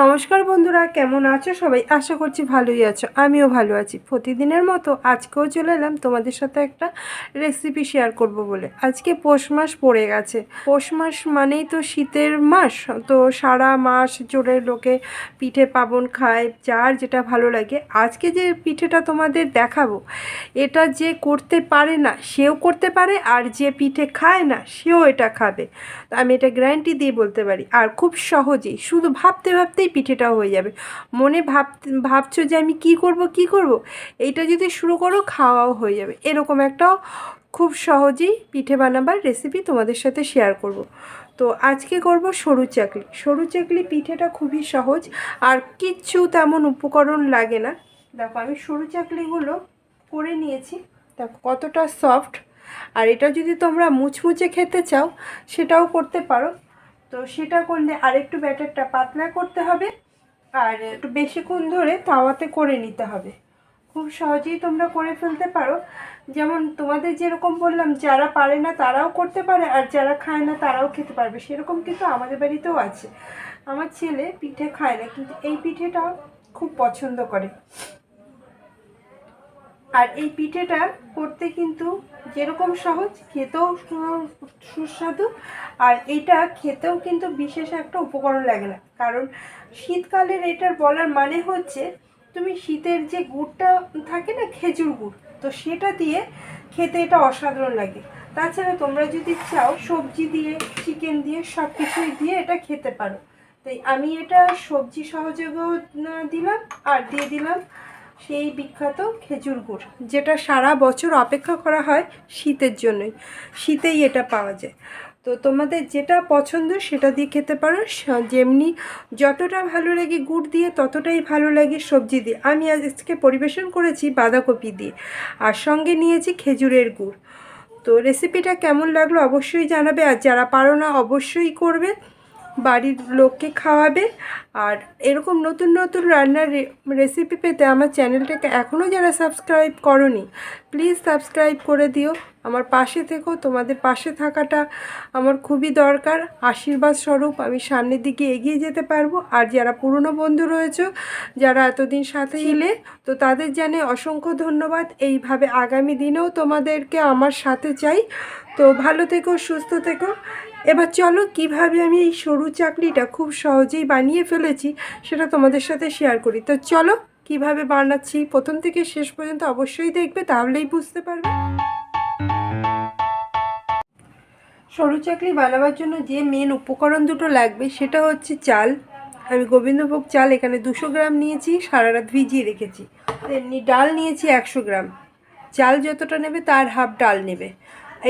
নমস্কার বন্ধুরা, কেমন আছো সবাই? আশা করছি ভালোই আছো। আমিও ভালো আছি। প্রতিদিনের মতো আজকেও চলে এলাম তোমাদের সাথে একটা রেসিপি শেয়ার করব বলে। আজকে পৌষ মাস পড়ে গেছে। পৌষ মাস মানেই তো শীতের মাস। তো সারা মাস জোরে লোকে পিঠে পাবন খায়, যার যেটা ভালো লাগে। আজকে যে পিঠেটা তোমাদের দেখাবো, এটা যে করতে পারে না, সেও করতে পারে, আর যে পিঠে খায় না, সেও এটা খাবে। আমি এটা গ্যারান্টি দিয়ে বলতে পারি। আর খুব সহজেই, শুধু ভাবতে ভাবতে ভাবতেই পিঠেটাও হয়ে যাবে। মনে ভাব, ভাবছ যে আমি কি করব কি করব? এইটা যদি শুরু করো, খাওয়াও হয়ে যাবে। এরকম একটা খুব সহজেই পিঠে বানাবার রেসিপি তোমাদের সাথে শেয়ার করব। তো আজকে করব সরু চাকলি। সরু চাকলি পিঠেটা খুবই সহজ আর কিচ্ছু তেমন উপকরণ লাগে না। দেখো আমি সরু চাকলিগুলো করে নিয়েছি। দেখো কতটা সফট আর এটা যদি তোমরা মুচমুচে খেতে চাও, সেটাও করতে পারো। তো সেটা করলে আরেকটু ব্যাটারটা পাতলা করতে হবে আর একটু বেশিক্ষণ ধরে তাওয়াতে করে নিতে হবে। খুব সহজেই তোমরা করে ফেলতে পারো। যেমন তোমাদের যেরকম বললাম, যারা পারে না তারাও করতে পারে আর যারা খায় না তারাও খেতে পারবে। সেরকম কিন্তু আমাদের বাড়িতেও আছে। আমার ছেলে পিঠে খায় না, কিন্তু এই পিঠেটা খুব পছন্দ করে। আর এই পিঠেটা করতে কিন্তু যেরকম সহজ, খেতেও সুস্বাদু, আর এটা খেতেও কিন্তু বিশেষ একটা উপকরণ লাগে না। কারণ শীতকালের এটার বলার মানে হচ্ছে তুমি শীতের যে গুড়টা থাকে না, খেজুর গুড়, তো সেটা দিয়ে খেতে এটা অসাধারণ লাগে। তাছাড়া তোমরা যদি চাও সবজি দিয়ে, চিকেন দিয়ে সব কিছুই দিয়ে এটা খেতে পারো। তাই আমি এটা সবজি সহযোগেও দিলাম, আর দিয়ে দিলাম সেই বিখ্যাত খেজুর গুড়, যেটা সারা বছর অপেক্ষা করা হয় শীতের জন্যই। শীতেই এটা পাওয়া যায়। তো তোমাদের যেটা পছন্দ সেটা দিয়ে খেতে পারো। যেমনি যতটা ভালো লাগে গুড় দিয়ে, ততটাই ভালো লাগে সবজি দিয়ে। আমি আজকে পরিবেশন করেছি বাঁধাকপি দিয়ে, আর সঙ্গে নিয়েছি খেজুরের গুড়। তো রেসিপিটা কেমন লাগল অবশ্যই জানাবে, আর যারা পারো না অবশ্যই করবে। বাড়ির লোককে খাওয়াবে। আর এরকম নতুন নতুন রান্নার রেসিপি পেতে আমার চ্যানেলটাকে এখনও যারা সাবস্ক্রাইব করনি প্লিজ সাবস্ক্রাইব করে দিও। আমার পাশে থেকো তোমাদের পাশে থাকাটা আমার খুবই দরকার। আশীর্বাদ স্বরূপ আমি সামনের দিকে এগিয়ে যেতে পারব। আর যারা পুরনো বন্ধু রয়েছে যারা এতদিন সাথে ছিলে তো তাদের জানে অসংখ্য ধন্যবাদ। এইভাবে আগামী দিনেও তোমাদেরকে আমার সাথে চাই। তো ভালো থেকো সুস্থ থেকো। এবার চলো, কীভাবে আমি এই সরু চাকলিটা খুব সহজেই বানিয়ে ফেলেছি সেটা তোমাদের সাথে শেয়ার করি। তো চলো, কীভাবে বানাচ্ছি, প্রথম থেকে শেষ পর্যন্ত অবশ্যই দেখবে, তাহলেই বুঝতে পারবে। সরু চাকলি বানাবার জন্য যে মেন উপকরণ দুটো লাগবে, সেটা হচ্ছে চাল। আমি গোবিন্দভোগ চাল এখানে দুশো গ্রাম নিয়েছি, সারা রাত ভিজিয়ে রেখেছি। তেমনি ডাল নিয়েছি একশো গ্রাম। চাল যতটা নেবে, তার হাফ ডাল নেবে।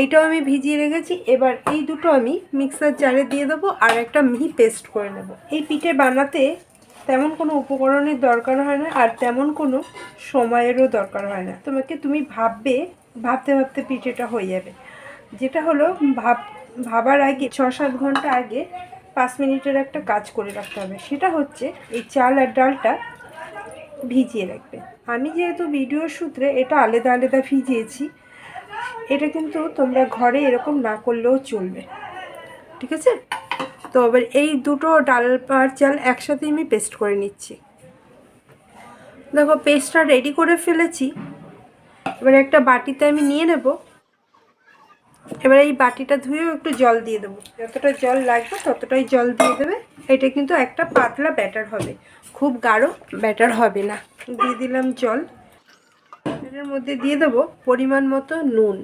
এইটাও আমি ভিজিয়ে রেখেছি। এবার এই দুটো আমি মিক্সার জারে দিয়ে দেবো আর একটা মিহি পেস্ট করে নেব। এই পিঠে বানাতে তেমন কোনো উপকরণের দরকার হয় না আর তেমন কোনো সময়েরও দরকার হয় না। তোমাকে তুমি ভাববে, ভাবতে ভাবতে পিঠেটা হয়ে যাবে। যেটা হলো, ভাব, ভাবার আগে ছ সাত ঘণ্টা আগে পাঁচ মিনিটের একটা কাজ করে রাখতে হবে। সেটা হচ্ছে এই চাল আর ডালটা ভিজিয়ে রাখবে। আমি যেহেতু ভিডিওর সূত্রে এটা আলাদা আলাদা ভিজিয়েছি এটা কিন্তু তোমরা ঘরে এরকম না করলেও চলবে। ঠিক আছে? তো এবার এই দুটো ডাল আর চাল একসাথে আমি পেস্ট করে নিচ্ছি। দেখো পেস্টটা রেডি করে ফেলেছি। এবার একটা বাটিতে আমি নিয়ে নেব। এবার এই বাটিটা ধুয়েও একটু জল দিয়ে দেবো। যতটা জল লাগবে ততটাই জল দিয়ে দেবে। এটা কিন্তু একটা পাতলা ব্যাটার হবে। খুব গাঢ় ব্যাটার হবে না। দিয়ে দিলাম জল। এর মধ্যে দিয়ে দেবো পরিমাণ মতো নুন।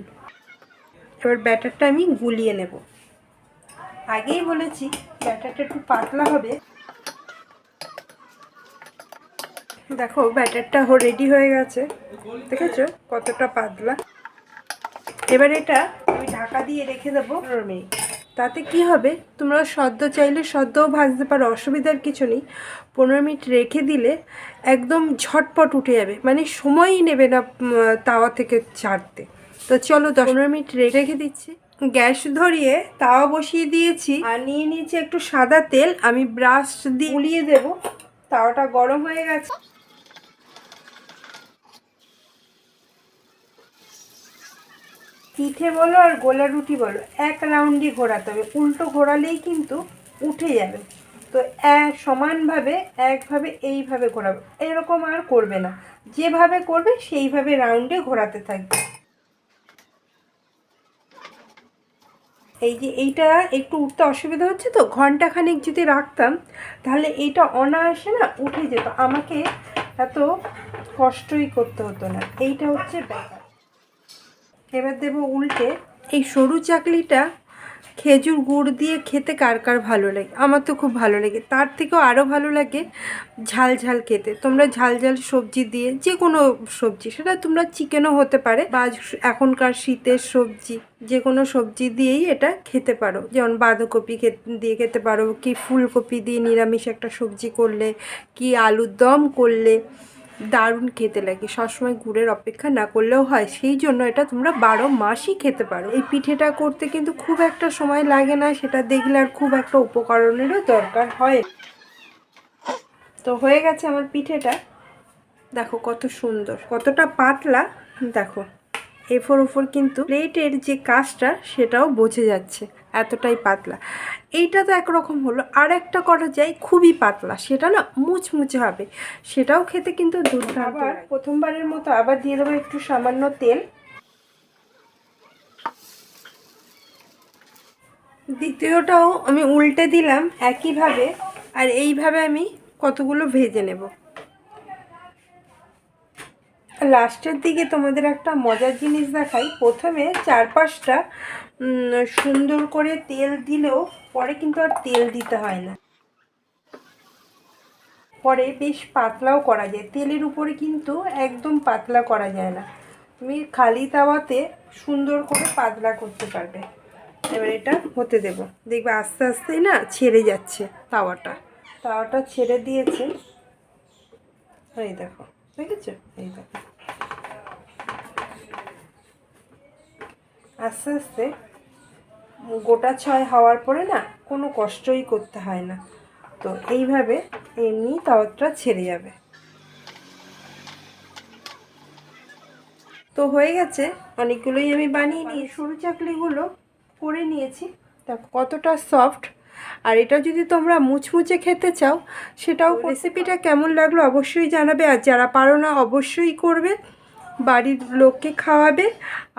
এবার ব্যাটারটা আমি গুলিয়ে নেব। আগেই বলেছি ব্যাটারটা একটু পাতলা হবে। দেখো, ব্যাটারটা রেডি হয়ে গেছে। দেখেছ? কতটা পাতলা। এবার এটা আমি ঢাকা দিয়ে রেখে দেবো পনেরো মিনিট। তাতে কি হবে? তোমরা সদ্য চাইলে সদ্যও ভাজতে পারো, অসুবিধার কিছু নেই। পনেরো মিনিট রেখে দিলে একদম ঝটপট উঠে যাবে। মানে সময়ই নেবে না তাওয়া থেকে ছাড়তে। তো চলো দশ পনেরো মিনিট রেখে দিচ্ছি। গ্যাস ধরিয়ে তাওয়া বসিয়ে দিয়েছি। আর নিয়ে নিয়েছি একটু সাদা তেল। আমি ব্রাশ দিয়ে উলিয়ে দেবো। তাওয়াটা গরম হয়ে গেছে। পিঠে বলো আর গোলা রুটি বলো এক রাউন্ডই ঘোরাতে হবে। উল্টো ঘোরালেই কিন্তু উঠে যাবে। তো এক সমানভাবে একভাবে এইভাবে ঘোরাবে। এরকম আর করবে না। যেভাবে করবে সেইভাবে রাউন্ডে ঘোরাতে থাকবে। এই যে এইটা একটু উঠতে অসুবিধা হচ্ছে তো, ঘন্টাখানেক যদি রাখতাম, তাহলে এইটা অনায়াসে না উঠে যেত। আমাকে এত কষ্টই করতে হতো না। এইটা হচ্ছে ব্যাপার। এবার দেবো উল্টে, এই সরু চাকলিটা খেজুর গুড় দিয়ে খেতে কার কার ভালো লাগে? আমার তো খুব ভালো লাগে। তার থেকেও আরও ভালো লাগে ঝাল ঝাল খেতে। তোমরা ঝাল ঝাল সবজি দিয়ে যে কোনো সবজি, সেটা তোমরা চিকেনও হতে পারে বা এখনকার শীতের সবজি যে কোনো সবজি দিয়েই এটা খেতে পারো। যেমন বাঁধাকপি দিয়ে খেতে পারো, কি ফুলকপি দিয়ে নিরামিষ একটা সবজি করলে, কি আলুর দম করলে দারুণ খেতে লাগে। সবসময় গুড়ের অপেক্ষা না করলেও হয়, সেই জন্য এটা তোমরা বারো মাসই খেতে পারো। এই পিঠেটা করতে কিন্তু খুব একটা সময় লাগে না, সেটা দেখলে আর খুব একটা উপকরণেরও দরকার হয়। তো হয়ে গেছে আমার পিঠেটা। দেখো কত সুন্দর, কতটা পাতলা। দেখো। এফোর ওফর কিন্তু প্লেটের যে কাজটা সেটাও বোঝে যাচ্ছে। এতটাই পাতলা। এইটা তো একরকম হলো। আর একটা করা যায় খুবই পাতলা। সেটা না মুচমুচে হবে। সেটাও খেতে কিন্তু দুর্দান্ত আবার প্রথমবারের মতো আবার দিয়ে দেবো একটু সামান্য তেল। দ্বিতীয়টাও আমি উল্টে দিলাম একইভাবে। আর এইভাবে আমি কতগুলো ভেজে নেব। লাস্টের দিকে তোমাদের একটা মজার জিনিস দেখাই। প্রথমে চারপাশটা সুন্দর করে তেল দিলেও পরে কিন্তু আর তেল দিতে হয় না। পরে বেশ পাতলাও করা যায়। তেলের উপরে কিন্তু একদম পাতলা করা যায় না। তুমি খালি তাওয়াতে সুন্দর করে পাতলা করতে পারবে। এবার এটা হতে দেব। দেখবে আস্তে আস্তেই না ছেড়ে যাচ্ছে তাওয়াটা। তাওয়াটা ছেড়ে দিয়েছে। এই দেখো, দেখেছ? এই দেখো। আস্তে আস্তে গোটা ছয় হওয়ার পরে না কোনো কষ্টই করতে হয় না। তো এইভাবে এমনি তাওয়াটা ছেড়ে যাবে। তো হয়ে গেছে অনেকগুলোই আমি বানিয়ে নিয়ে সরু চাকলিগুলো করে নিয়েছি। তা কতটা সফট। আর এটা যদি তোমরা মুচমুচে খেতে চাও সেটাও রেসিপিটা কেমন লাগল অবশ্যই জানাবে। আর যারা পারো না অবশ্যই করবে। বাড়ির লোককে খাওয়াবে।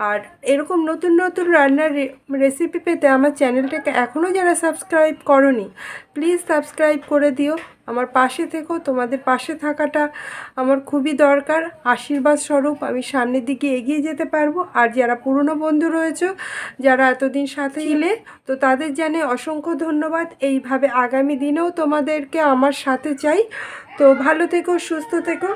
আর এরকম নতুন নতুন রান্নার রেসিপি পেতে আমার চ্যানেলটাকে এখনও যারা সাবস্ক্রাইব করনি প্লিজ সাবস্ক্রাইব করে দিও। আমার পাশে থেকো তোমাদের পাশে থাকাটা আমার খুবই দরকার। আশীর্বাদ স্বরূপ আমি সামনের দিকে এগিয়ে যেতে পারব। আর যারা পুরনো বন্ধু রয়েছে যারা এতদিন সাথে ছিলে তো তাদের জানে অসংখ্য ধন্যবাদ। এইভাবে আগামী দিনেও তোমাদেরকে আমার সাথে চাই। তো ভালো থেকো সুস্থ থেকো।